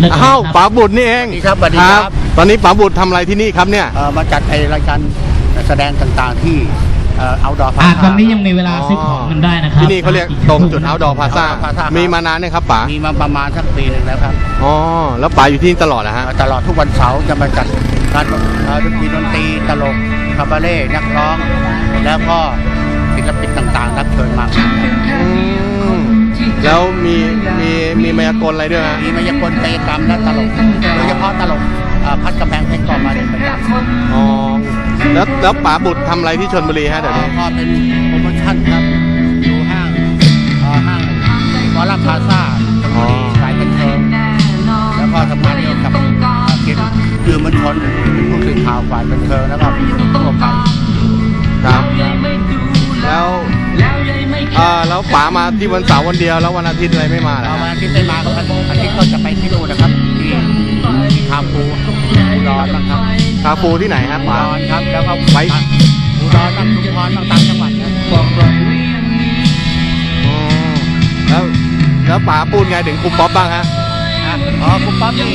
เลิกอ้าวครับป๋าบุตรนี่เองสวัสดีครับสวัสดีครับ ตอนนี้ป๋าบุตรทำอะไรที่นี่ครับเนี่ย เอ่อมาจัดไอรายการแสดงต่างๆที่เอาดอพาอ่าซาตรงนี้ยังมีเวลาซื้อของกันได้นะครับที่นี่เขาเรียกตรงจุด outdoor plaza Outdoor Plaza ครับมีมานานเนี่ยงครับป๋ามีมาประมาณสักปีหนึ่งแล้วครับอ๋อแล้วป๋าอยู่ที่นี่ตลอดนะฮะ เอ่อตลอดทุกวันเสาร์จะมาจัดการเอ่อมีดนตรีตลกคาบาเร่นักร้อง แล้วก็ศิลปินต่างๆ รับเชิญมา อืมแล้วมีมี มีมายากลอะไรด้วยฮะมีมายากลกายกรรมและตลกโดยเฉพาะตลกเอ่อพัดกำแพงเพชรก็มาเป็นประจำอ๋อแล้วแล้วป๋าบุตรทำอะไรที่ชนบุรีฮะเดี๋ยวนี้ก็เป็นโปรโมชั่นครับ ที่วันเสาร์วันเดียวแล้ววันอาทิตย์อะไรไม่มาเหรอเอาฮะวันอาทิตย์ไม่มาก็วันอาทิตย์ก็จะไปที่นู่นนะครับที่ที่คาฟูอุดรนะครับคาฟูที่ไหนฮะอุป๋าดรครับแล้วก็ไปอุดรบ้างชุมพรบ้างต่างจังหวัดนะอ๋อแล้วแล้วป๋าพูดไงถึงครูป๊อปบ้างฮะอะอ๋อคุณป๊อปนี่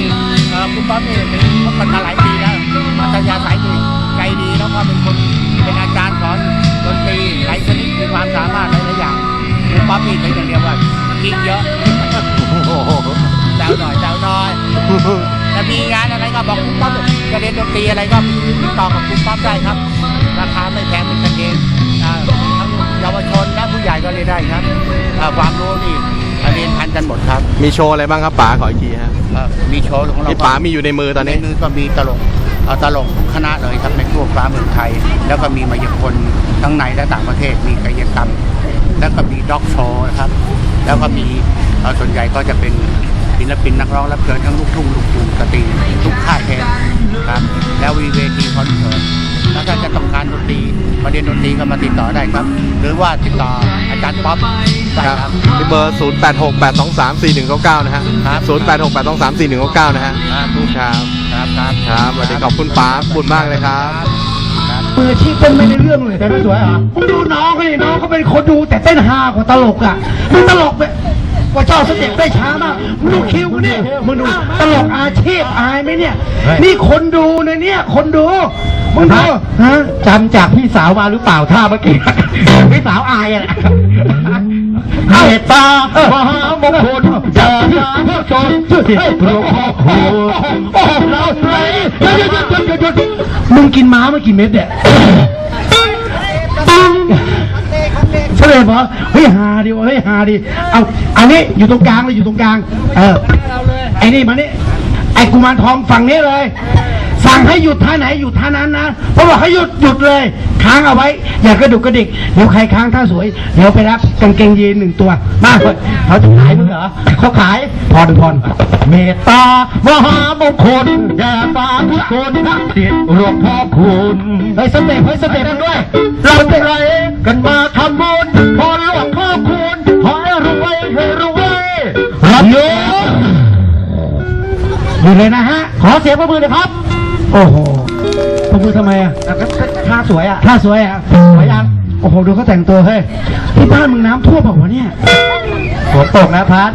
เอ่อคุณป๊อปนี่เป็นพบกันมาหลายปีแล้วอัธยาศัยดีใจดีแล้วก็เป็นคนเป็นอาจารย์สอนดนตรีหลายชนิดมีความสามารถหลายๆอย่างคุณ ป๊อปนี่เป็นอย่างเดียวว่ากิ๊กเยอะโอ้โหแซวหน่อยแซวหน่อยจะมีงานอะไรก็บอกคุณป๊อปจะเรียนดนตรีอะไรก็ติดต่อกับคุณป๊อปได้ครับ ราคาไม่แพงเป็นกันเองอ่าทั้งเยาวชนและผู้ใหญ่ก็เรียนได้ครับอ่าความรู้นี่เรียนทันกันหมดครับ มีโชว์อะไรบ้างครับป๋าขออีกทีฮะเอ่อมีโชว์ของเราที่ก็ป๋ามีอยู่ในมือตอนนี้ในมือก็มีตลกเอ่อตลกทุกคณะเลยครับในทั่วฟ้าเมืองไทย แล้วก็มีมายากลทั้งในและต่างประเทศมีกายกรรม แล้วก็มีด็อกโชว์นะครับ แล้วก็มีเอ่อส่วนใหญ่ก็จะเป็นศิลปินนักร้องรับเชิญทั้งลูกทุ่งลูกทุ่งสตรีทุกค่ายเพลงครับแล้ววีเวทีคอนเสิร์ตแล้วถ้าจะต้องการดนตรีมาเรียนดนตรีก็มาติดต่อได้ครับ หรือว่าติดต่ออาจารย์ป๊อปได้ครับที่เบอร์ 0 8 6 8 2 3 4 1 9 9 นะฮะครับ0 8 6 8 2 3 4 1 9 9 นะฮะครับครับครับครับครับสวัสดีขอบคุณป๋าขอบคุณมากเลยครับครับมืออาชีพเต้นไม่ได้เรื่องเลยแต่ไม่สวยเหรอมึงดูน้องเขาดิน้องเขาเป็นคนดูแต่เต้นฮากว่าตลกอะมึงตลกแบบกว่าเจ้าสเต็ปได้ช้ามากมึงดูคิวกูนี่มึงดูตลกอาชีพอายไหมเนี่ย นี่คนดูนะเนี่ย คนดูมึงดูฮะจำจากพี่สาวมาหรือเปล่าท่าเมื่อกี้พี่สาวอายอะเมตตามหามงคลเจามาจนที่พระครอบครัวโอ้เราไหนหยุดหยุดหยุดหยุดหยุดมึงกินม้ามากี่เม็ดเนี่ย ใช่เลยบอเฮ้ยหาดิวะเฮ้ยหาดิเอาอันนี้อยู่ตรงกลางเลยอยู่ตรงกลาง เออไอ้นี่มานี่ไอ้กุมารทองฝั่งนี้เลย สั่งให้หยุดท่าไหนหยุดท่านั้นนะเพราะบอกให้หยุดหยุดเลย ค้างเอาไว้ อย่ากระดุกกระดิกเดี๋ยวใครค้างท่าสวยเดี๋ยวไปรับกางเกงยีนหนึ่งตัวมาเถอะเขาจะขายมึงเหรอเขาขายพรพรเมตตามหามงคลแด่สาธุชนทั้งสิทธิ์หลวงพ่อคุณเฮ้ยสเต็ปเฮ้ยสเต็ปกันด้วย เราจะไรกันมาทำ รับโยมอยู่เลยนะฮะ ขอเสียงประมือเลยครับ โอ้โหประมือทำไมอะอะก็ก็ท่าสวยอะท่าสวยอะสวยยังโอ้โหดูเขาแต่งตัวเฮ้ยที่บ้านมึงน้ำท่วมเปล่าวะเนี่ยฝนตกนะพัด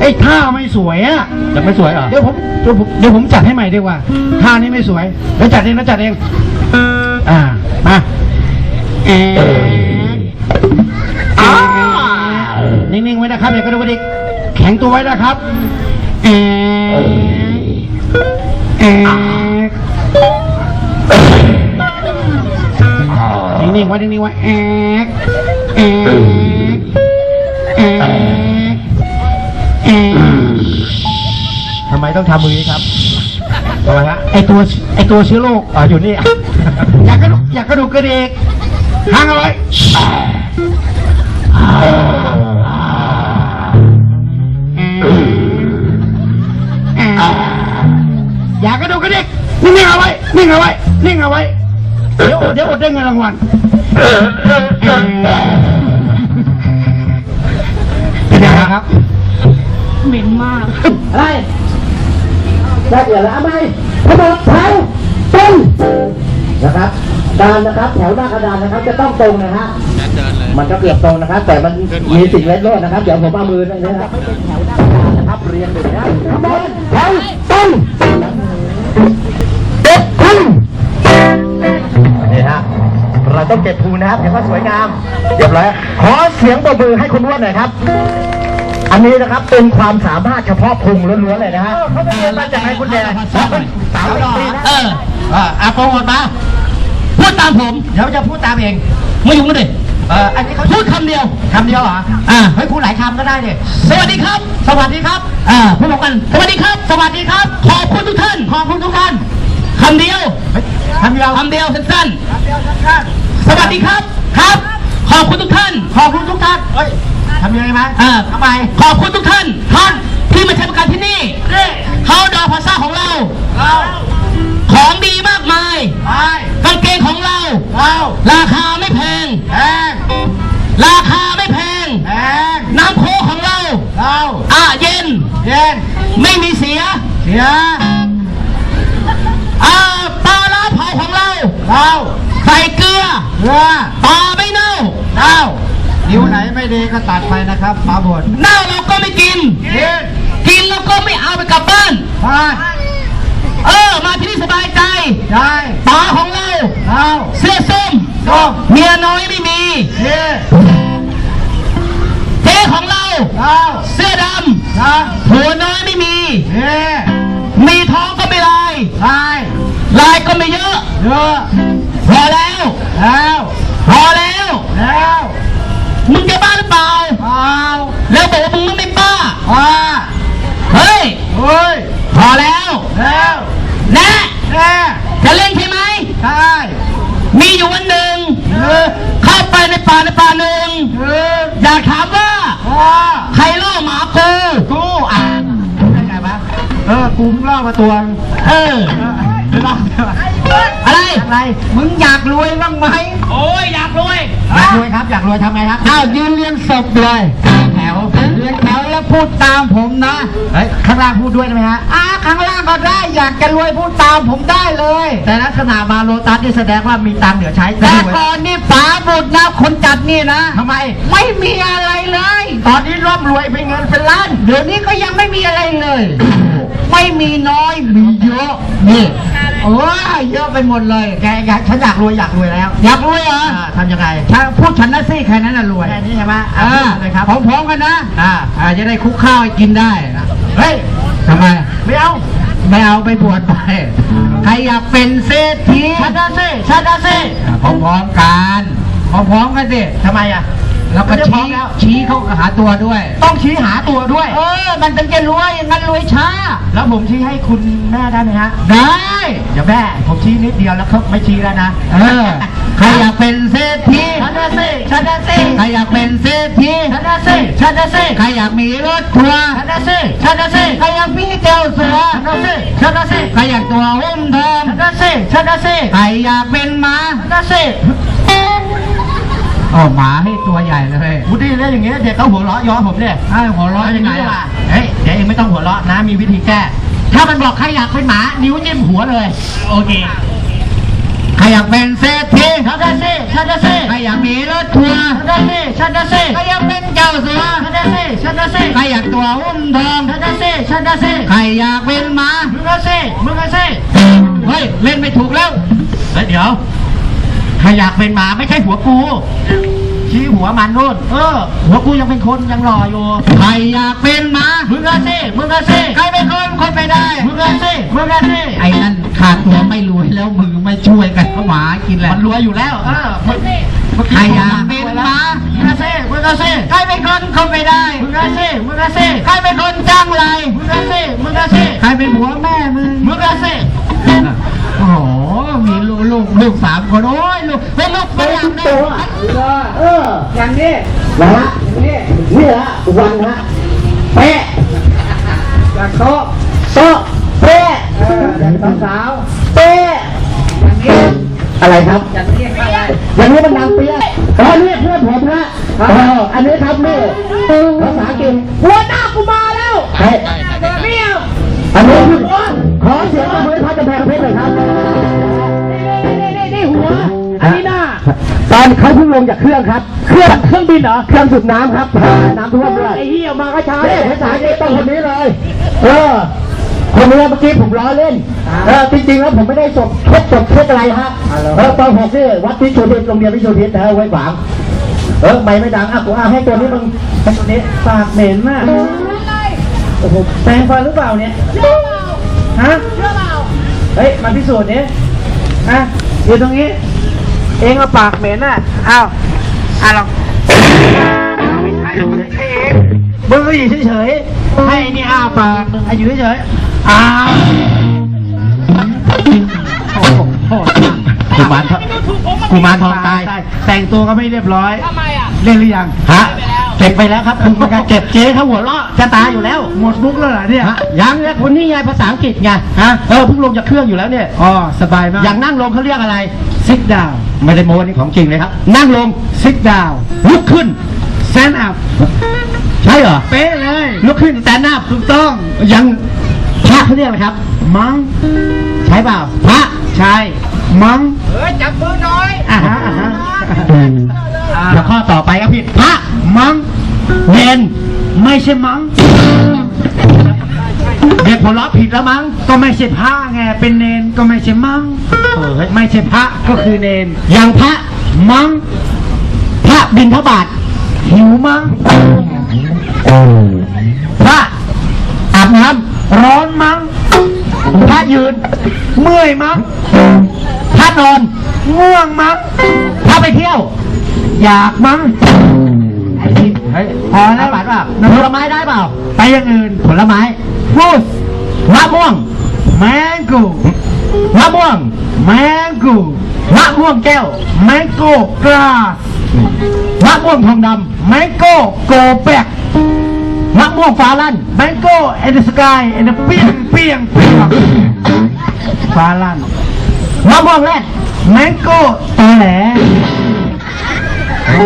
ไอ้ท่าไม่สวยอะจะไม่สวยเหรอเดี๋ยวผมเดี๋ยวผมเดี๋ยวผมจัดให้ใหม่ดีกว่าท่านี้ไม่สวยเดี๋ยวจัดเองแล้วจัดเองอ่ามาเอ๊ะนิ่งๆไว้นะครับอย่ากระโดดกระดิก แข็งตัวไว้นะครับเอ๊ะเอ๊ะนิ่งๆไว้นิ่งๆไว้เอ๊ะเอ๊ะเอ๊ะเอ๊ะทำไมต้องทำมือนี้ครับทำไมฮะไอตัวไอตัวเชื้อโรคอ๋ออยู่นี่ อยากกระดูกอยากกระดูกกระเดกห่างเอาไว้ เดกนิ่งๆเอาไว้ นิ่งเอาไว้ นิ่งเอาไว้ เดี๋ยวเดี๋ยวอดได้เงินรางวัลเป็นยังไงครับ เหม็นมากอะไรได้เดี๋ยวแล้วเอาไหมทั้งหมดแถวตรงนะครับดานนะครับแถวหน้ากระดานนะครับ จะต้องตรงนะฮะเดินเลยมันก็เกือบตรงนะครับ แต่มันมีสิ่งเล็ดโลดนะครับ เดี๋ยวผมเอามือตรงนี้นะครับเรียงเลยนะบอลแถวต้นเต้องเก็บภูนะครับ เดี๋ยวก็สวยงาม เรียบร้อย ขอเสียงปรบมือให้คุณอ้วนหน่อยครับ อันนี้นะครับเป็นความสามารถเฉพาะพุงล้วนๆเลยนะฮะเขาไปเรียนมาจากไหนคุณแดงสาวสาวปีนะเอออะโปรโมทมา พูดตามผม เดี๋ยวจะพูดตามเองไม่ยุ่งกันดิเอออันนี้เขาพูดคำเดียวคำเดียวเหรอ อ่า เฮ้ยพูดหลายคำก็ได้เนี่ยสวัสดีครับ สวัสดีครับ อ่า พูดพร้อมกัน สวัสดีครับ สวัสดีครับ ขอบคุณทุกท่าน ขอบคุณทุกท่านคำเดียวเฮ้ยคำเดียวคำเดียวสั้นๆ สวัสดีครับครับ ขอบคุณทุกท่าน ขอบคุณทุกท่านเฮ้ยทำยังไงไหมอ่าทำไมขอบคุณทุกท่านท่านที่มาใช้บริการที่นี่นี่เขาดอภาษาของเราเราของดีมากมายไปกางเกงของเราเราราคาไม่แพงแพงราคาไม่แพงแพงน้ำโคกของเราเราอะเย็น เย็น ไม่มีเสีย เสียอ่าปลาล้าเผาของเราเราใส่เกลือ เรือปลาไม่เน่าเต้านิ้วไหนไม่ดีก็ตัดไปนะครับปลาบดเน่าเราก็ไม่กิน กินกินแล้วก็ไม่เอาไปกลับบ้าน ไปเออ มาที่นี่สบายใจได้ปลาของเราเราเสื้อส้มส้มเมียน้อยไม่มีเย่เจ๊ของเราเราเสื้อดเราำผัวน้อยไม่มีเย่มีท้องก็ไม่ลายลายลายก็ไม่เยอะเยอะ พอแล้ว แล้วพอแล้ว แล้วมึงจะบ้าหรือเปล่าเอาแล้วบอกว่ามึงไม่ป้าอ่าเฮ้ยเฮ้ยพอแล้วแล้วแน่แน่จะเล่นใช่ไหมใช่มีอยู่วันหนึ่งหนึ่งเข้าไปในป่าในป่าหนึ่งหนึ่งอยากถามว่าว่าใครล่อหมากูกูอะได้ไงวะเออกูเพิ่งเล่ามาตัวนึงเออ เออเล่ามาอะไรอะไร มึงอยากรวยบ้างไหมโอ้ยอยากรวยอยากรวยครับ อยากรวยทำไงครับอ้าวยืนเรียงศพเลยแถวเรียงแถวแล้วพูดตามผมนะเฮ้ยข้างล่างพูดด้วยได้ไหมฮะอ่าข้างล่างก็ได้อยากจะรวยพูดตามผมได้เลย แต่ลักษณะมาโลตัสนี่แสดงว่ามีตังค์เหลือใช้แต่ก่อนนี่ป๋าบุตรนะคนจัดนี่นะทำไม ไม่มีอะไรเลย ตอนนี้ร่ำรวยเป็นเงินเป็นล้าน เดี๋ยวนี้ก็ยังไม่มีอะไรเลย ไม่มีน้อยมีเยอะนี่โอ้ยเยอะไปหมดเลยแกอยากฉันอยากรวยอยากรวยแล้วอยากรวยเหรออ่าทำยังไงถ้าพูดฉันนะสิแค่นั้นน่ะรวยแค่นี้ใช่ไหมเออ่าอเลยครับพร้อมๆกันนะอ่าอ่าจะได้คุกข้าวให้กินได้นะเฮ้ยทำไมไม่เอาไม่เอาไปบวชไป ใครอยากเป็นเศรษฐีชาดาเซ่ชาดาเซ่อ่าพร้อมๆกันพร้อมๆกันสิทำไมอะ แล้วก็ไม่ได้พร้อชี้มแล้วชี้เขาหาตัวด้วย ต้องชี้หาตัวด้วย เออ มันถึงจะรวยอย่างนั้นรวยช้า แล้วผมชี้ให้คุณแม่ได้ไหมฮะ ได้เดี๋ยวแม่ ผมชี้นิดเดียวแล้วเขาไม่ชี้แล้วนะ เออ ใครอยากเป็นเศรษฐีชาดาเซ่ชาดาเซ่ใครอยากเป็นเศรษฐีชาดาเซ่ชาดาเซ่ใครอยากมีรถทัวร์ชาดาเซ่ชาดาเซ่ใครอยากพี่เจ้าเสือชาดาเซ่ชาดาเซ่ใครอยากตัวหุ้มทองชาดาเซ่ชาดาเซ่ใครอยากเป็นหมาชาดาเซ่อ๋อหมาให้ตัวใหญ่เลยพูดดีเลยอย่างเงี้ยเด็กเขาหัวเราะย้อนผมเนี่ยไอ้หัวเร้อนยังไงดีกว่าอะเฮ้ยเดี๋ยวเองไม่ต้องหัวเราะนะ มีวิธีแก้ ถ้ามันบอกใครอยากเป็นหมา นิ้วจิ้มหัวเลย โอเค ใครอยากเป็นเศรษฐีชาดาเซ่ชาดาเซ่ใครอยากมีรถทัวร์ชาดาเซ่ชาดาเซ่ใครอยากเป็นเจ้าเสือชาดาเซ่ชาดาเซ่ใครอยากตัวหุ้มทองชาดาเซ่ชาดาเซ่ใครอยากเป็นหมามึงก็เซ่มึงก็เซ่เฮ้ยเล่นไม่ถูกแล้วเฮ้ยเดี๋ยว ใครอยากเป็นหมาไม่ใช่หัวกูชี้หัวมันนู่น เออ หัวกูยังเป็นคนยังรออยู่ ใครอยากเป็นหมา มึงก็เซ่มึงก็เซ่ใครเป็นคนคนไม่ได้ มึงก็เซ่มึงก็เซ่ไอ้นั่นขาดตัวไม่รวยแล้วมือไม่ช่วยกันก็หมากินแหละมันรวยอยู่แล้ว เออมึงมึงใครอยากเป็นหมา มึงก็เซ่มึงก็เซ่ใครเป็นคนคนไม่ได้ มึงก็เซ่มึงก็เซ่ใครเป็นคนจ้างไร มึงก็เซ่มึงก็เซ่ใครเป็นผัวแม่มึง มึงก็เซ่โอ้โห มีลูกลูกลูกสามคนโอ้ยลูกเป็นลูกฝรั่งนะเอออย่างนี้นะฮะนี่นี่ฮะวันฮะเป๊ะจากโต๊ะโต๊ะเป๊ะเอย่างสาวเป๊ะอย่างนี้อะไรครับอย่างนี้อะไรอย่างนี้มันนางเปี้ยอ๋อนี่เพื่อนผมฮะเอออันนี้ครับนี่ภาษาอังกฤษหัวหน้ากูมาแล้วเฮ้ยเนี่ยอันนี้ขอเสียงปรบมือให้พัดกำแพงเพชรหน่อยครับ ตอนเขาเพิ่งลงจากเครื่องครับ เครื่องเครื่องบินเหรอ เครื่องสูบน้ำครับ น้ำท่วมด้วยไอ้เหี้ยมาก็ช้าเนี่ยภาษาเนี่ยต้องคนนี้เลย เออ คนนี้เมื่อกี้ผมล้อเล่น เออจริงๆแล้วผมไม่ได้จบเช็ดจบเช็ดอะไรฮะ เออตอนหกนี่วัดพิชูทิศโรงเรียนพิชูทิศนะไว้ขวาง เออไม่ไม่ดังอะกูเอาให้ตัวนี้มึงให้ตัวนี้ปากเหม็นมากโอ้โหแปรงฟันหรือเปล่าเนี่ยฮะเฮ้ยมาพิสูจน์นี้ฮะอยู่ตรงนี้ เองเอาปากเหม็นอะอ้าวอะลองไม่ใช่ไม่ใช่เองมึงก็อยู่เฉยๆให้ไอ้นี่อ้าปากอะอยู่เฉยๆอ้าวโอ้โหโหดมากกุมารทองกุมารทองตายแต่งตัวก็ไม่เรียบร้อยทำไมอะเล่นหรือยังฮะเก็บไปแล้วครับคุณประกาศเก็บเจ๊เขาหัวเราะจะตายอยู่แล้ว หมดมุกแล้วเหรอเนี่ยฮะยังเนี่ยคนนี้ไงภาษาอังกฤษไงฮะเออเพิ่งลงจากเครื่องอยู่แล้วเนี่ยอ๋อสบายมากอย่างนั่งลงเขาเรียกอะไรซิกดาว ไม่ได้โม้นี่ของจริงเลยครับ นั่งลงซิกดาวลุกขึ้นแซนอัพใช่เหรอ เป๊ะเลย ลุกขึ้นแต่หน้าถูกต้อง ยังพระเขาเรียกอะไรครับ มังใช่เปล่าพระใช่มังเฮ้ยจับมือหน่อยอ่าฮะอ่าฮะเดี๋ยวข้อต่อไปครับพี่พระมังเนนไม่ใช่มัง เด็กหัวเราะผิดแล้วมั้ง ก็ไม่ใช่พระไง เป็นเนนก็ไม่ใช่มั้งเออไม่ใช่พระก็คือเนน อย่างพระมั้ง พระบินทบาทหิวมั้ง พระอาบน้ำร้อนมั้ง พระยืน เมื่อยมั้ง พระนอนง่วงมั้ง พระไปเที่ยว อยากมังไอ้นี่เฮ้ยพอแล้วบาทเปล่าผลไม้ได้เปล่า ไปอย่างอื่นผลไม้ฟูด มะม่วงแมงโก้มะม่วงแมงโก้มะม่วงแก้วแมงโก้กราสมะม่วงทองดแมงโก้โกแบกำมะม่วงฟ้าลั่นแมงโก้เอ็นสกายเอ็นเปียงเปียงเปียงฟ้าลั่นมะม่วงแรดแมงโก้ตอแหล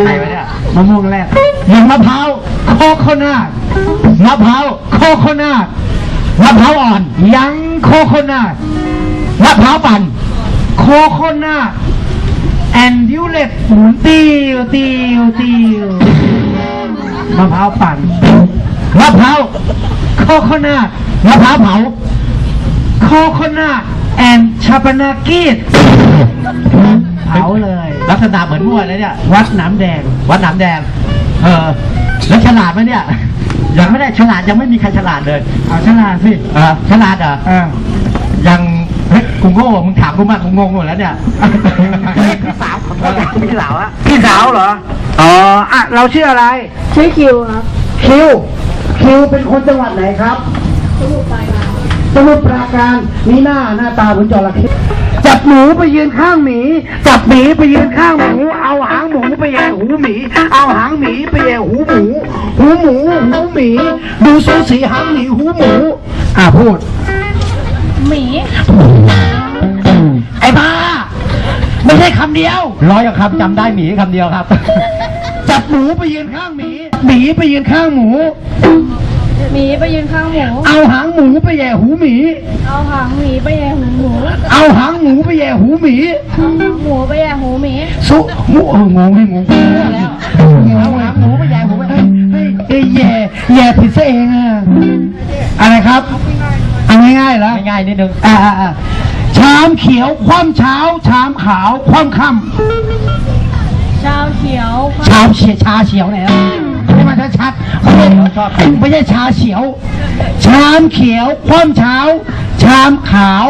ใครวะเนี่ยมะม่วงแรกอย่างมะพร้าวโคโคนัทมะพร้าวโคโคนัท มะพร้าวอ่อน ยังโคโคนัทมะพร้าวปั่นโคโคนัทแอนดิวเล็ตหมุนติวติวติวมะพร้าวปั่นมะพร้าวโคโคนัทมะพร้าวเผาโคโคนัทแอนชาปนากิดเผาเลย ลักษณะเหมือนมั่วเลยเนี่ย วัดหน้ำแดง วัดหนามแดง เออ แล้วฉลาดไหมเนี่ย ยังไม่ได้ฉลาดยังไม่มีใครฉลาดเลยเอาฉลาดสิเออฉลาดเหรอเออยังเฮ้ยกูโง่มึงถามกูมากกูงงหมดแล้วเนี่ยพี่สาวขอโทษนะพี่สาวอะพี่สาวเหรออ๋ออะเราชื่ออะไร ชื่อคิวครับคิว คิวเป็นคนจังหวัดไหนครับสมุทรปราการมีหน้าหน้าตาเหมือนจระเข้ จับหมูไปยืนข้างหมีจับหมีไปยืนข้างหมูเอาหางหมูไปแย่หูหมี เอาหางหมีไปแย่หูหมู หูหมูหูหมี ดูสูสีหางหมีหูหมู อะพูด หมี ไอ้บ้า ไม่ใช่คำเดียว ร้อยกว่าคำจำได้หมีคำเดียวครับ จับหมูไปยืนข้างหมี หมีไปยืนข้างหมู หมีไปยืนข้างหมูเอาหางหมูไปแย่หูหมี เอาหางหมีไปแย่หูหมูเอาหางหมูไปแย่หูหมี เอาหางหมูไปแย่หูหมีสุหมูเอองงให้งงแล้วเอาหางหมูไปแย่หูเฮ้ยเฮ้ยเอ้ยแย่แย่ผิดซะเองอะอะไรครับเอาง่ายๆแล้วง่ายๆนิดนึงอ่าอ่าอ่าชามเขียวคว่ำเช้า ชามขาวคว่ำค่ชาวเขียวำชามเฉียชาเฉียวไหนล่ะให้ มันชัดๆไม่ใช่ไม่ใช่ชาเฉียว ชามเขียวคว่ำเช้า ชามขาว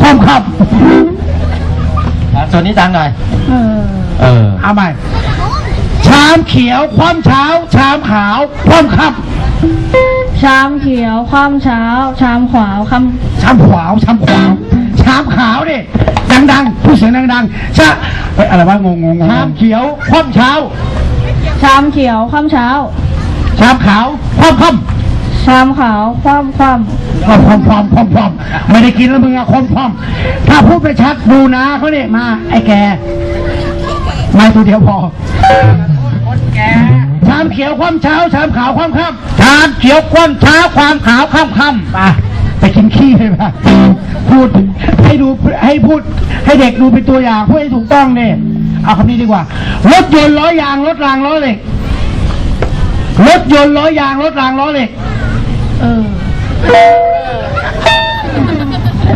คว่ำค่อะส่วนนี้ดังหน่อยเออเออำเอาใหม่ชามเขียวคว่ำเช้า ชามขาวคว่ำค่ำชามเขียวคว่ำเช้า ชามขวาวคชามขวาวชามขวาวชามขาวดิดังๆพูดเสียงดังๆชาเฮ้ยอะไรวะงงงงงชามเขียวคว่ำเช้าำ ชามเขียวคว่ำเช้า ชามขาวคว่ำค่ชามขาวคว่ำคว่พร้อมพร้อมพร้อมพร้อมพร้อมไม่ได้กินแล้วมึงอะคนพร้อมถ้าพูดไปชัดดูนะเขาเนี่ยมา ไอ้แกไม่ตัวเดียวพอ ชามเขียวคว่ำเช้า ชามขาวคว่ำค่ำชามเขียวคว่ำเช้าความขาวค่ำค่ำไปไปกินขี้เลยปะพูดให้ดูให้พูดให้เด็กดูเป็นตัวอย่างพูดให้ถูกต้องเนี่ย เอาคำนี้ดีกว่า รถยนต์ล้อยางรถรางล้อเหล็กรถยนต์ล้อยางรถรางล้อเหล็กเออ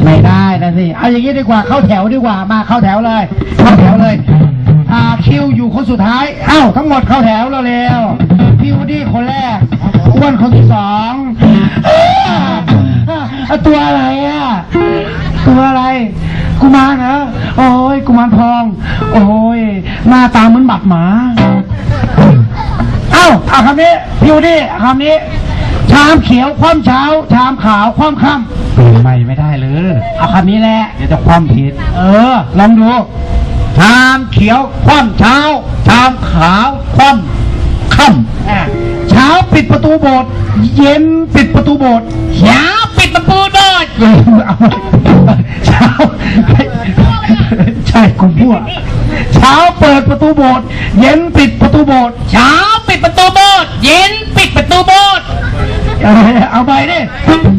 ไม่ได้นะสิเอาอย่างนี้ดีกว่าเข้าแถวดีกว่ามาเข้าแถวเลย เข้าแถวเลยอ่าคิวอยู่คนสุดท้ายเอ้าทั้งหมดเข้าแถวแล้วเร็วพี่วูดี้คนแรกอ้วนคนที่สองอ้ออะตัวอะไรอะตัวอะไร กุมารเหรอโอ้ยกุมารทอง โอ้ยหน้าตาเหมือนบัตรหมา เอ้าเอาคำนี้พี่วูดดี้เอาคำนี้ ชามเขียวคว่ำเช้า ชามขาวคว่ำค่ำเปลี่ยนใหม่ไม่ได้เลยเอาคำนี้แหละ เดี๋ยวจะความผิด เออ ลองดู ชามเขียวคว่ำเช้า ชามขาวคว่ำค่ำอะเช้าปิดประตูโบสถ์เย็นปิดประตูโบสถ์เช้าปิดป ระตูโบสถ์เอาไว้เช้าใช่คุณพวกเช้าเปิดประตูโบสถ์เย็นปิดประตูโบสถ์เช้าปิดประตูโบสถ์เย็นปิดประตูโบสถ์เออเอาไปดิ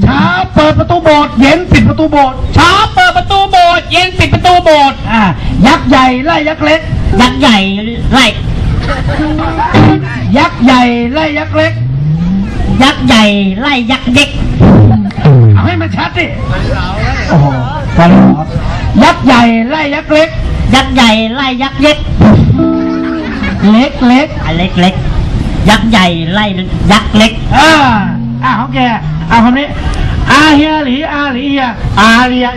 เช้าเปิดประตูโบสถ์เย็นปิดประตูโบสถ์เช้าเปิดประตูโบสถ์เย็นปิดประตูโบสถ์อะยักษ์ใหญ่ไล่ยักษ์เล็ก ยักษ์ใหญ่ไล่ยักษ์ใหญ่ไล่ยักษ์เล็ก ยักษ์ใหญ่ไล่ยักษ์เด็ก เอาให้มันชัดดิโอ้โหพอแล้วเหรอยักษ์ใหญ่ไล่ยักษ์เล็ก ยักษ์ใหญ่ไล่ยักษ์เล็ก เล็กเล็กอันเล็กเล็กยักษ์ใหญ่ไล่ยักษ์เล็กอ่าอ่าของแกเอาคำนี้อาเฮียหลีอาหลีเฮียอาเรีย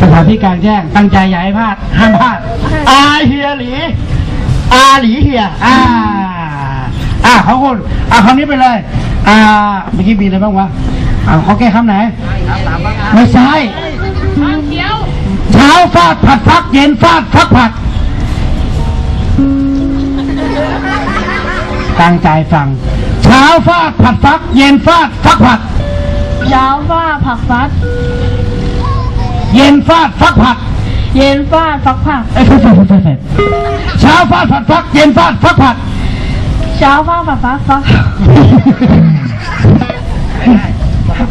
สถานที่กลางแจ้งตั้งใจอย่าให้พลาดห้ามพลาดอาเฮียหลีอาหลีเฮียอ่าอ่าของคุณอ่าคำนี้ไปเลย อ่าเมื่อกี้มีอะไรบ้างวะอ่าเขาแก้คำไหน ไม่ใช่เช้าฟาดผัดฟักเย็นฟาดฟักผัด ตั้งใจฟัง เช้าฟาดผัดฟัก เย็นฟาดฟักผัด เช้าฟ้าผักฟัด เย็นฟาดฟักผัด เย็นฟาดฟักผักเอ้ยเฟดเฟดเฟดเฟดเช้าฟาดผัดฟัก เย็นฟาดฟักผัด เช้าฟ้าผักฟักฟัก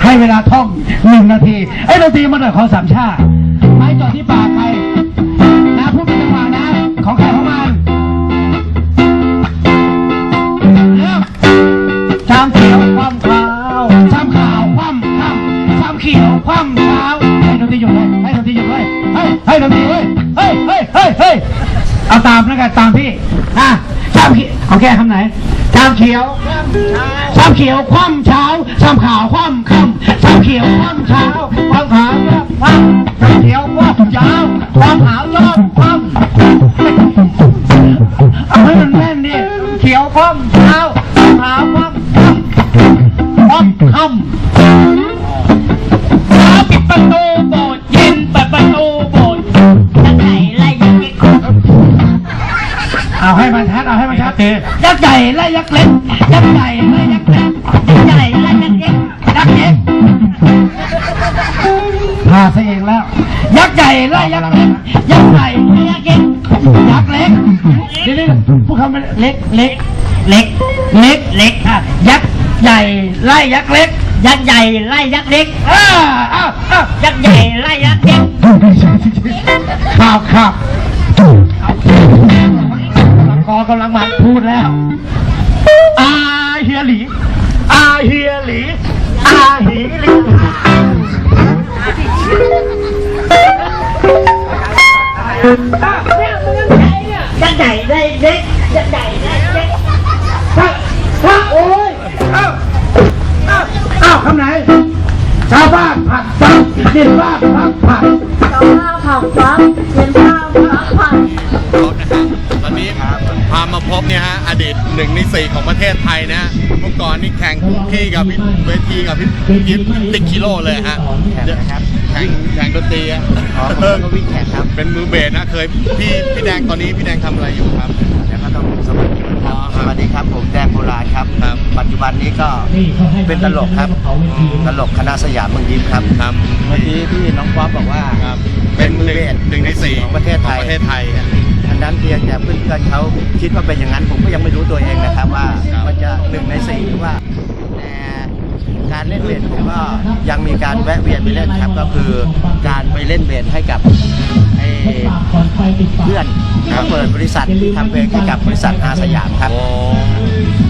ให้เวลาท่องหนึ่งนาทีไอ้ดนตรีมาหน่อยขอสามชาติไม้จ่อที่ปากไปนะพูดเป็นจังหวะนะ ของใครของมันเร็วชามเขียวคว่ำขาวชามขาวคว่ำค่ำชามเขียวคว่ำเช้าให้ดนตรีหยุดเลยให้ดนตรีหยุดเลยเฮ้ยให้ดนตรีเฮ้ยเฮ้ยเฮ้ยเฮ้ยเอาตามแล้วกันตามพี่อะ เขียวของแกคำไหนชามเขียวชามเขียวคว่ำเช้าชามขาวคว่ำค่ำชามเขียวคว่ำเช้าความขาวคว่ำชามเขียวคว่ำเช้าความขาวชอบคว่ำเอาให้มันแน่นดิเขียวคว่ำเช้าขาวคว่ำค่ำคว่ำค่ำ เอาให้มันชัดยักษ์ใหญ่ไล่ยักษ์เล็กยักษ์ใหญ่ไล่ยักษ์เล็กยักษ์ใหญ่ไล่ยักษ์เล็กยักษ์เล็กพาซะเองแล้ว ยักษ์ใหญ่ไล่ยักษ์เล็กยักษ์ใหญ่ไล่ยักษ์เล็กยักษ์เล็กเดี๋ยวๆพูดคำเป็นเล็กเล็กเล็กเล็กเล็กอะยักษ์ใหญ่ไล่ยักษ์เล็ก ยักษ์ใหญ่ไล่ยักษ์เล็กอ้าอ้าวอ้าวยักษ์ใหญ่ไล่ยักษ์เล็กข่าวข่าวก อกำลังมาพูดแล้วอาเฮียหลีอาเฮียหลีอาเฮียหลียักษ์ใหญ่ไล่เล็กยักษ์ใหญ่ สี่ของประเทศไทยนะฮะเมื่อก่อนนี่แข่งคุกกี้กับพี่เวทีกับพี่ยิปติ๊กกิโลเลยฮะแข่งนะครับ แข่งแข่งดนตรีอะอ๋อผมก็วิ่งแข่งครับ เป็นมือเบสนะเคยพี่พี่แดงตอนนี้พี่แดงทำอะไรอยู่ครับแล้วก็ต้องสวัสดีครับสวัสดีครับผมแดงโบราณครับครับปัจจุบันนี้ก็เป็นตลกครับตลกคณะสยามเมืองยิ้มครับครับเมื่อกี้ที่น้องป๊อปบอกว่าครับเป็นหนึ่งหนึ่งในสี่ของประเทศไทย ของประเทศไทยฮะอันนั้นเพียงแต่เพื่อนๆเขาคิดว่าเป็นอย่างนั้นผมก็ยังไม่รู้ตัวเองนะครับว่าครับมันจะหนึ่งในสี่หรือว่าแต่การเล่นเบสผมก็ยังมีการแวะเวียนไปเล่นครับก็คือการไปเล่นเบสให้กับไอ้เพื่อนเขาเปิดบริษัททำเพลงให้กับบริษัทอาสยามครับโอ้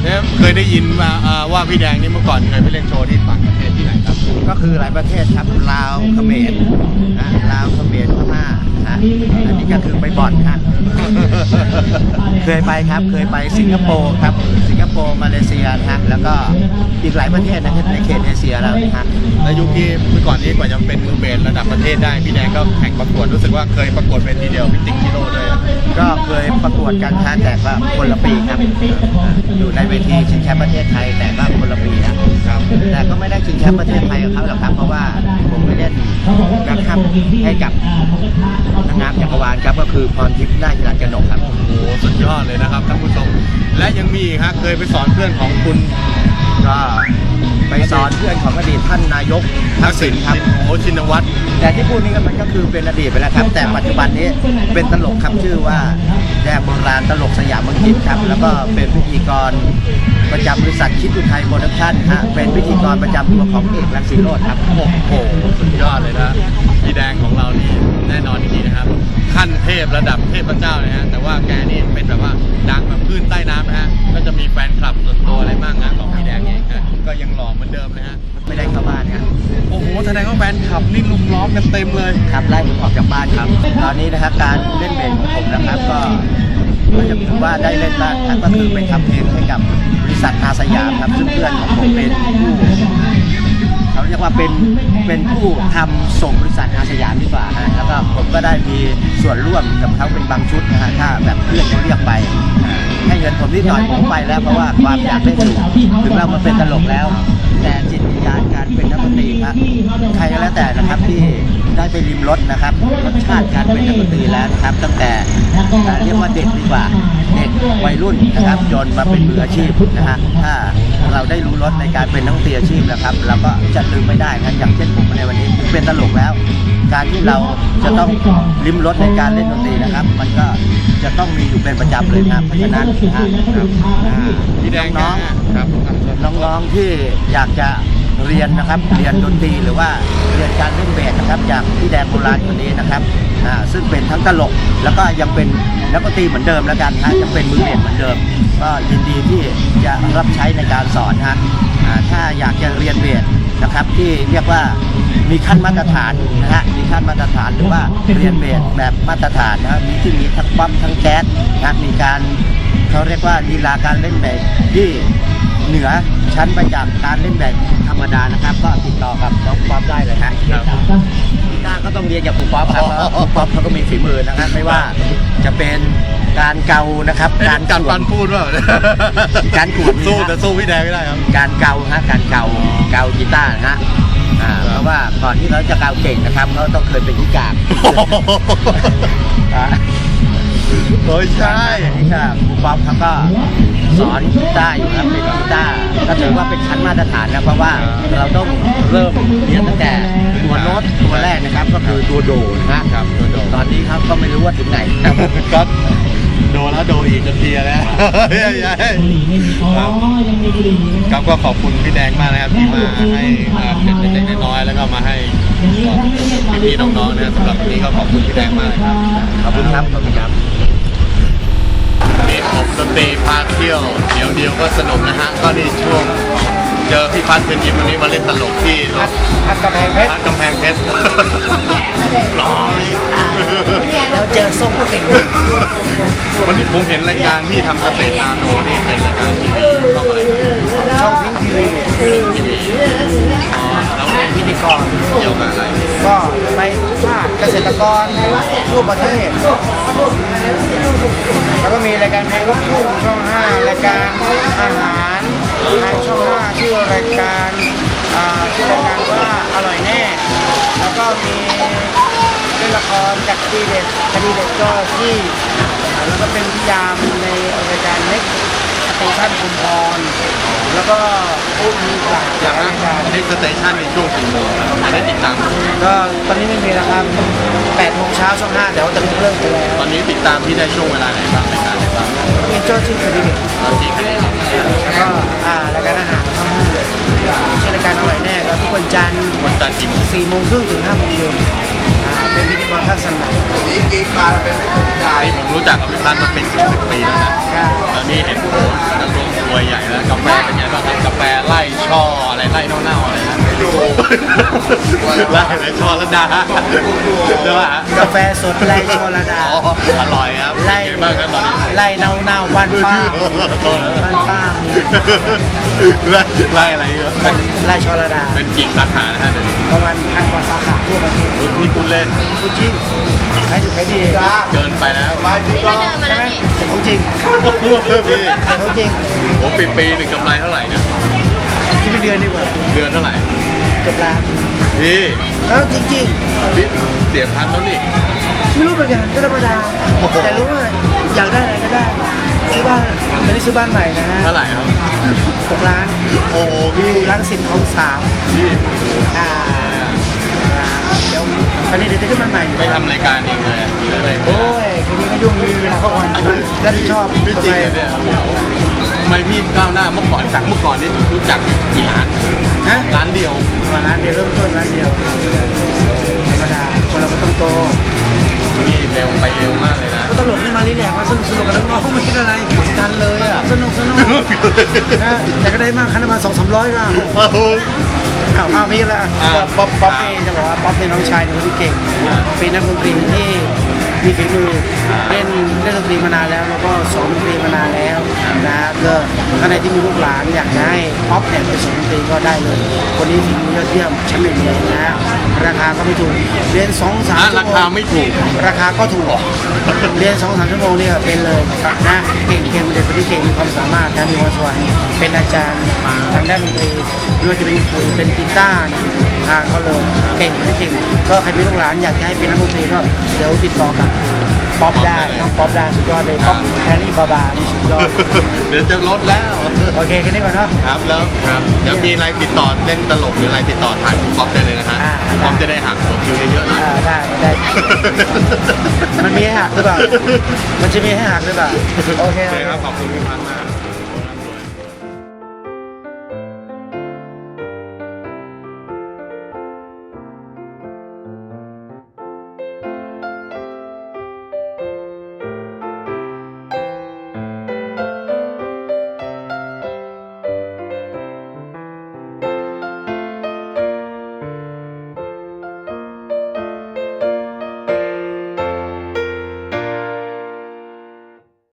เนี่ยเคยได้ยินมาเอ่อว่าพี่แดงนี่เมื่อก่อนเคยไปเล่นโชว์ที่ต่างประเทศที่ไหนครับ ก็คือหลายประเทศครับลาวเขมรนะลาวเขมรพม่า ฮะอันนี้ก็คือไปบ่อนฮะ เคยไปครับ เคยไปสิงคโปร์ครับ สิงคโปร์ มาเลเซียนะฮะ แล้วก็อีกหลายประเทศนะครับในเขตเอเชียแล้วนะฮะ แล้วยุคที่เมื่อก่อนนี้กว่าจะเป็นมือเบสระดับประเทศได้ พี่แดงก็แข่งประกวดรู้สึกว่าเคยประกวดเป็นทีเดียวพิติกกิโลเลยก็เคยประกวดกันฮะแต่ว่าคนละปีครับ อยู่ในเวทีชิงแชมป์ประเทศไทยแต่ว่าคนละปีนะครับ แต่ก็ไม่ได้ชิงแชมป์ประเทศไทยกับเขาหรอกครับ เพราะว่าผมไปเล่นแบ็คคัพให้กับนางงามจักรวาลครับก็คือพรทิพย์นาคฮิรันกนกครับ โอ้โหสุดยอดเลยนะครับท่านผู้ชม และยังมีอีกฮะเคยไปสอนเพื่อนของคุณก็ไปสอนเพื่อนของอดีตท่านนายกทักษิณครับโอ้ชินวัตรแต่ที่พูดนี้ก็มันก็คือเป็นอดีตไปแล้วครับ แต่ปัจจุบันนี้เป็นตลกครับชื่อว่าแดงโบราณตลกสยามเมืองทิพย์ครับ แล้วก็เป็นพิธีกรประจำบริษัทคิดอุทัยโปรดักชั่นฮะเป็นพิธีกรประจำตัวของเอกลักษณ์ศรีโรจน์ครับ โอ้โหสุดยอดเลยนะพี่แดงของเรานี่แน่นอนจริงๆนะครับขั้นเทพระดับเทพเจ้าเลยฮะแต่ว่าแกนี่เป็นแบบว่าดังแบบคลื่นใต้น้ำนะฮะก็จะมีแฟนคลับส่วนตัวอะไรบ้างนะของพี่แดงเองฮะ ก็ยังหล่อเหมือนเดิมเลยฮะ ไม่ได้เข้าบ้านครับโอ้โหแสดงว่าแฟนคลับนี่ลุมล้อมกันเต็มเลย ครับไล่ผมออกจากบ้านครับ ตอนนี้นะครับการเล่นเบสของผมนะครับก็ก็จะถือว่าได้เล่นบ้างครับก็คือไปทำเพลงให้กับบริษัทอาสยามครับซึ่งเพื่อนของผมเป็นผู้เขาเรียกว่าเป็นเป็นผู้ทำส่งบริษัทอาสยามดีกว่าฮะแล้วก็ผมก็ได้มีส่วนร่วมกับเขาเป็นบางชุดนะฮะถ้าแบบเพื่อนเขาเรียกไปให้เงินผมนิดหน่อยผมไปแล้วเพราะว่าความอยากเล่นสูงถึงเรามาเป็นตลกแล้ว แต่จิตวิญญาณการเป็นนักดนตรีครับใครก็แล้วแต่นะครับที่ ได้ไปริมรถนะครับรสชาติการเป็นนักดนตรีแล้วนะครับ ตั้งแต่อ่าเรียกว่าเด็กดีกว่าเด็กวัยรุ่นนะครับจนมาเป็นมืออาชีพนะฮะถ้าเราได้รู้รสในการเป็นนักดนตรีอาชีพนะครับเราก็จะลืมไม่ได้นะอย่างเช่นผมในวันนี้ถึงเป็นตลกแล้ว การที่เราจะต้องริมรถในการเล่นดนตรีนะครับ มันก็จะต้องมีอยู่เป็นประจำเลยนะครับเพราะฉะนั้นนะครับอ่าพี่แดงน้องครับๆน้องๆที่อยากจะ เรียนนะครับ เรียนดนตรีหรือว่าเรียนการเล่นเบสนะครับจากพี่แดงโบราณคนนี้นะครับอ่าซึ่งเป็นทั้งตลกแล้วก็ยังเป็นนักดนตรีเหมือนเดิมแล้วกันนะยังเป็นมือเบสเหมือนเดิม ก็ยินดีที่จะรับใช้ในการสอนฮะอ่าถ้าอยากจะเรียนเบสนะครับที่เรียกว่ามีขั้นมาตรฐานนะฮะมีขั้นมาตรฐานหรือว่าเรียนเบสแบบมาตรฐานนะครับมีที่มีทั้งปั๊มทั้งแก๊สนะมีการเขาเรียกว่าลีลาการเล่นเบสที่ เหนือชั้นไปจากการเล่นแบบธรรมดานะครับ ก็ติดต่อกับน้องป๊อปได้เลยฮะครับกีตาร์ก็ต้องเรียนจากครูป๊อปครับเพราะครูป๊อปเขาก็มีฝีมือนะครับ ไม่ว่าจะเป็นการเกานะครับ การกาการรปันพูดว่า การขูดสู้แต่สู้พี่แดงไม่ได้ครับ การเกาฮะการเกาเกากีตาร์นะฮะอ่าเพราะว่าก่อนที่เขาจะเกาเก่งนะครับเขาต้องเคยเป็นผู้กลางอ่าโอ้ยใช่ อันนี้ก็ครูป๊อปเขาก็ สอนกีตาร์อยู่ครับเป็นกีตาร์ก็ถือว่าเป็นชั้นมาตรฐานนะเพราะว่าเราต้องเริ่มเรียนตั้งแต่ตัวโน้ตตัวแรกนะครับ ก็คือตัวโดนะฮะครับตัวโดตอนนี้ครับก็ไม่รู้ว่าถึงไหนก็โดนแล้วโดนอีกจนเพลียแล้วครับครับก็ขอบคุณพี่แดงมากนะครับที่มาให้เอ่อเด็กๆน้อยๆแล้วก็มาให้พี่ๆน้องๆนะครับสำหรับวันนี้ก็ขอบคุณพี่แดงมากเลยครับขอบคุณครับขอบคุณครับ นี่ผมดนตรีพาเที่ยวเดี๋ยวเดียวก็สนุกนะฮะ ก็นี่ช่วงเจอพี่พัดเป็นยิมวันนี้มาเล่นตลกที่รถพัดกำแพงเพชรพัดกำแพงเพชรร้อยแล้วเจอส้มก็เก่งวันนี้ผมเห็นรายการที่ทำเกษตรนาโนนี่เป็นรายการทีวีช่องอะไรช่องพิงทีวี ทีวีอ๋อแล้วเป็นพิธีกรเกี่ยวกับอะไร ก็ไปภาคเกษตรกรทั่วประเทศ แล้วก็มีรายการเพลงลูกทุ่งช่อง5รายการอาหารทางช่อง5ชื่อรายการอ่าชื่อรายการว่าอร่อยแน่ แล้วก็มีเล่นละครจากคดีเด็ดคดีเด็ดก็ที่ แล้วก็เป็นพิยามในรายการเล็ก ตชันคุมพรแล้วก็พูดมีหลากอย่างหลายนั้นรายการเอ็กซ์สเตชันในช่วงกี่โมงครับจะได้ติดตาม ก็ตอนนี้ไม่มีแล้วครับ8โมงเช้าช่อง5แต่ว่าตอนนี้เลิกไปแล้วตอนนี้ติดตามที่ได้ช่วงเวลาไหนบ้างรายการไหนบ้างมีเจ้าที่คดีเด็ดตอนที่ไหนแล้วก็อ่ารายการอาหารช่องห้าชื่อรายการอร่อยแน่ครับทุกวันจันทร์วันจันทร์กี่โมงสี่โมงครึ่งถึงห้าโมงเย็นอ่า เป็นพิธีกรภาคสนามนี่ผมรู้จักกับพี่พันธ์มาเป็นสิบสิบปีแล้วนะตอนนี้เห็นโอ้โหนักลงรวยใหญ่แล้วกาแฟเป็นไงบ้างครับกาแฟไล่ช่ออะไรไล่เน่าๆอะไรนะไม่รู้ ไล่ไล่ช่อแล้วดาใช่ป่ะฮะกาแฟสดไล่ชลดา อ๋ออร่อยครับไล่เป็นงบ้างครับตอนนี้ไล่เน่าเน่าๆวันป้าวันป้าไล่ไล่อะไรเยอะเป็นไล่ชลดา เป็นกี่สาขานะฮะเดี๋ยวนี้ประมาณพันกว่าสาขาทั่วประเทศนี่คุณเล่นพูดจริงใครถูกใครดีเกินไปแล้วไม่เดินมาแล้วนี่แต่ของจริงพี่แต่ของจริงผมปีปีหนึ่งกำไรเท่าไหร่เนี่ยที่เป็นเดือนดีกว่าเดือนเท่าไหร่ เกือบล้านพี่แล้วจริงพี่เสียพันแล้วนี่ๆ ไม่รู้เหมือนกันก็ธรรมดา แต่รู้ว่าอยากได้อะไรก็ได้ซื้อบ้านไม่ได้ซื้อบ้านใหม่นะฮะเท่าไหร่ครับ หกล้านโอ้โหพี่ล้านสิบของสามพี่อ่าเดี๋ยวตอนนี้เดี๋ยวจะขึ้นมาใหม่อยู่ไม่ทำรายการเองเลยเลยโอ้ยทีนี้ก็ยุ่งมีเวลาพักผ่อนรับผิดชอบพี่จริงเหรอเนี่ย ทำไมพี่ก้าวหน้าเมื่อก่อนจากเมื่อก่อนนี่รู้จักกี่ร้านฮะร้านเดียวมาร้านเดียวเริ่มต้นร้านเดียวธรรมดาคนเราก็ต้องโตนี่เร็วไปเร็วมากเลยนะก็ตลกนี่มารีแลกซ์มาสนุกสนุกกับน้องๆไม่คิดอะไรกันเลยอะสนุกสนุกนะแต่ก็ได้มากคันละมาสองสามร้อยก็อ้าวอ้าวมีละอ่าป๊อปป๊อปนี่จะบอกว่าป๊อปเป็นน้องชายเป็นคนที่เก่งเป็นนักดนตรีที่ มีฝีมือเล่นเล่นดนตรีมานานแล้ว แล้วก็สอนดนตรีมานานแล้วนะก็ท่านใดที่มีลูกหลานอยากจะให้ป๊อปเนี่ยไปสอนดนตรีก็ได้เลย คนนี้ฝีมือยอดเยี่ยมแชมป์หนึ่งเลยนะราคาก็ไม่ถูกเรียนสองสามอะชั่วราโมคางไม่ถูกราคาก็ถูกเรียนสองสามชั่วโมงเนี่ยเป็นเลยนะเก่งเก่งเป็นเด็กคนที่เก่งมีความสามารถนะมีพรสวรรค์เป็นอาจารย์ทางด้านดนตรีไม่ว่าจะเป็นครูเป็นกีตาร์เนี่ยทางเขาเลย เก่งคนที่เก่งก็ใครมีลูกหลานอยากจะให้เป็นนักดนตรีก็เดี๋ยวติดต่อกับป๊อปได้น้องป๊อปได้สุดยอดเลยป๊อปแฮร์รี่บาบานี่สุดยอดเดี๋ยวจะลดแล้ว โอเคแค่นี้ก่อนเนาะ ครับแล้วครับเดี๋ยวมีอะไรติดต่อเล่นตลกหรืออะไรติดต่อทางป๊อปได้เลยนะฮะอ่าป๊อปจะได้หักหัวคิวเยอะๆหน่อยอ่าได้ได้ มันมีให้หักหรือเปล่า มันจะมีให้หักหรือเปล่า โอเค โอเคครับขอบคุณพี่พันธ์มาก